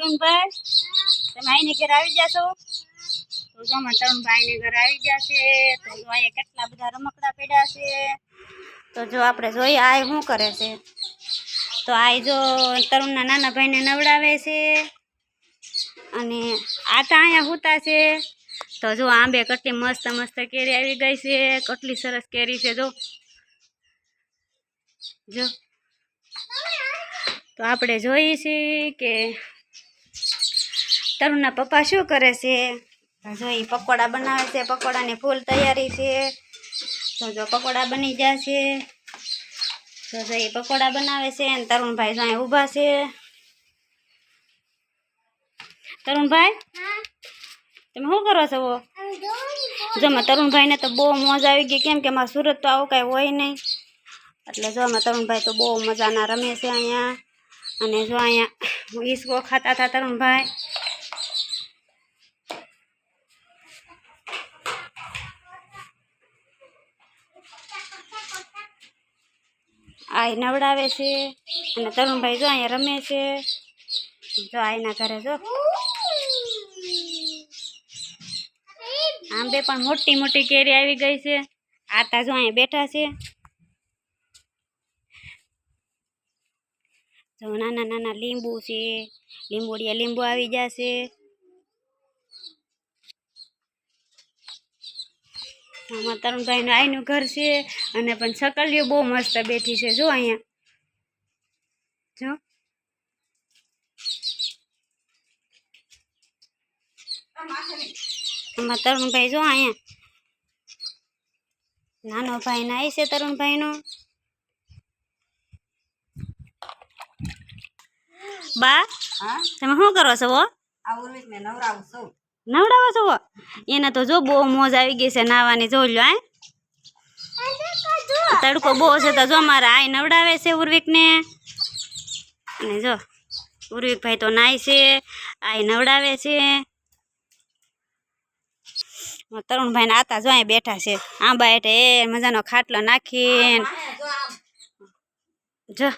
તરુણભાઈ તમે આઈને ઘરે આવી જશો? તો જો અમારા તરુણભાઈ ને ઘરે આવી જશે, તો અહીંયા કેટલા બધા રમકડા પડ્યા છે. તો જો આપણે જોઈએ આ શું કરે છે. તો આ જો તરુણના નાના ભાઈને નવડાવે છે. અને આ તો અહીંયા હુતા છે. તો જો આંબે કેટલી મસ્ત મસ્ત કેરી આવી ગઈ છે. કેટલી સરસ કેરી છે જો. જો. તો આપણે જોઈએ છીએ કે તરુણના પપ્પા શું કરે છે? તો જો એ પકોડા બનાવે છે, પકોડાની ફૂલ તૈયારી છે. તો જો પકોડા બની જશે તો જો એ પકોડા બનાવે છે અને તરુણભાઈ જો ઊભા છે. તરુણભાઈ? તમે શું કરો છો? જો માં તરુણભાઈને તો બહુ મોજ આવી ગઈ. કેમ કે મારા સુરત તો આવું કાંઈ હોય નહીં. એટલે જો તરુણભાઈ તો બહુ મજાના રમે છે અહીંયા. અને જો અહીંયા ઈસકો ખાતા હતા તરુણભાઈ. આ નવડાવે છે અને તરુણભાઈ જો અહીંયા રમે છે. જો આઈના ઘરે જો. આંબે પણ મોટી મોટી કેરી આવી ગઈ છે. આતા જો અહીંયા બેઠા છે. જો નાના નાના લીંબુ છે. લીંબુડિયા લીંબુ આવી જશે આમાં તરુણભાઈનું આઈનું ઘર છે અને પણ છકલીઓ બહુ મસ્ત બેઠી છે. જો અહીંયા. જો. અમારા તરુણભાઈ જો અહીંયા. નાનો ભાઈ નાય છે તરુણભાઈનો બા હા? તમે શું કરો છો નવરાવું સૌ નવડાવો છો એને તો જો બહુ મોજ આવી ગઈ છે નાવાની જોઈ લ્યો આ તડકો બહુ છે તો જો મારે આય નવડાવે છે ઉર્વિકને. અને જો ઉર્વિકભાઈ તો નાય છે, આય નવડાવે છે. તરુણભાઈ ને આતા જો અહીં બેઠા છે. આંબા એટલે મજાનો ખાટલો નાખીને. જો